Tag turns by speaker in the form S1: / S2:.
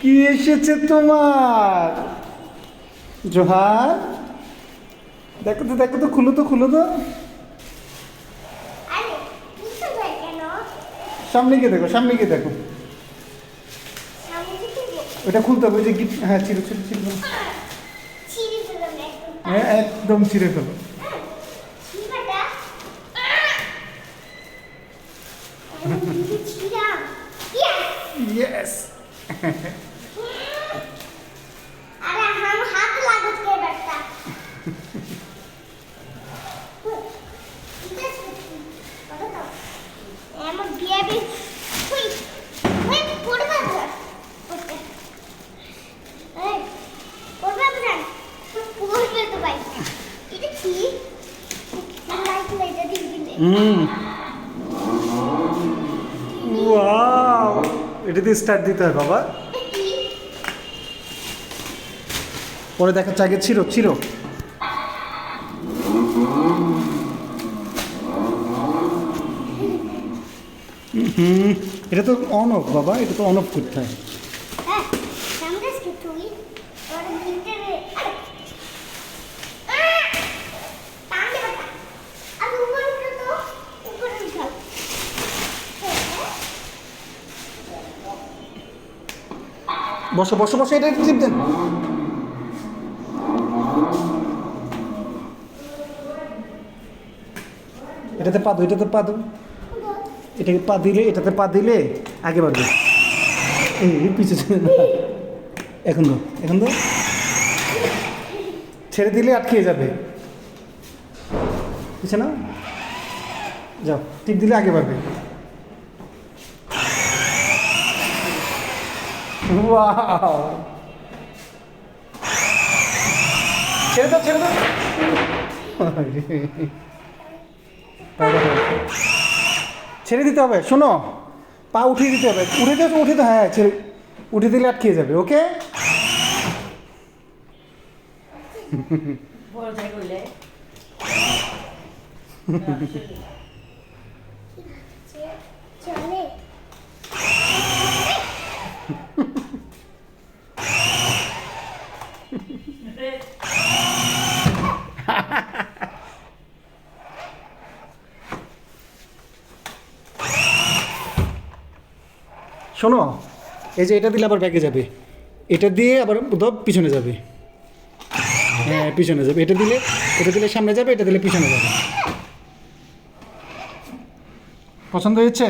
S1: কি এসেছে তোমার? জোহার? দেখো তো দেখো তো খুলো তো খুলো তো। সামনে গিয়ে দেখো সামনে গিয়ে দেখো। ওটা খুলতে হবে ওই যে গিফট হ্যাঁ ছিঁড়ে ছিঁড়ে
S2: দিলাম একদম।
S1: হ্যাঁ একদম ছিঁড়ে ফেলো।
S2: ছিঁড়াম। Yes!
S1: হুম ওয়াও এটা দিয়ে স্টার্ট দিতে হয় বাবা। পরে দেখা আগে ছিঁড়ো ছিঁড়ো হুম এটা তো অন অফ বাবা এটা তো অন অফ করতে হয়।
S2: হ্যাঁ
S1: বসো বসো বসো এটা টিপ দেন। এটাতে পা দো এটাতে পা দো এটাকে পা দিলে, এটাতে পা দিলে আগে বাড়বে। এই এখন তো এখন তো ছেড়ে দিলে আটকে যাবে। পিছে না? যাও, টিপ দিলে আগে বাড়বে। ছেড়ে দাও ছেড়ে দাও। ছেড়ে দিতে হবে শোনো। পা উঠিয়ে দিতে হবে। উঠে দিয়ে উঠে তো হ্যাঁ ছেড়ে উঠে দিলে আটকে যাবে ওকে?
S2: চলে।
S1: শোনো, এই যে এটা দিলে আবার ব্যাগে যাবে। এটা দিয়ে আবার ধর পিছনে যাবে। হ্যাঁ পিছনে যাবে। এটা দিলে এটা দিলে সামনে যাবে, এটা দিলে পিছনে যাবে। পছন্দ হয়েছে?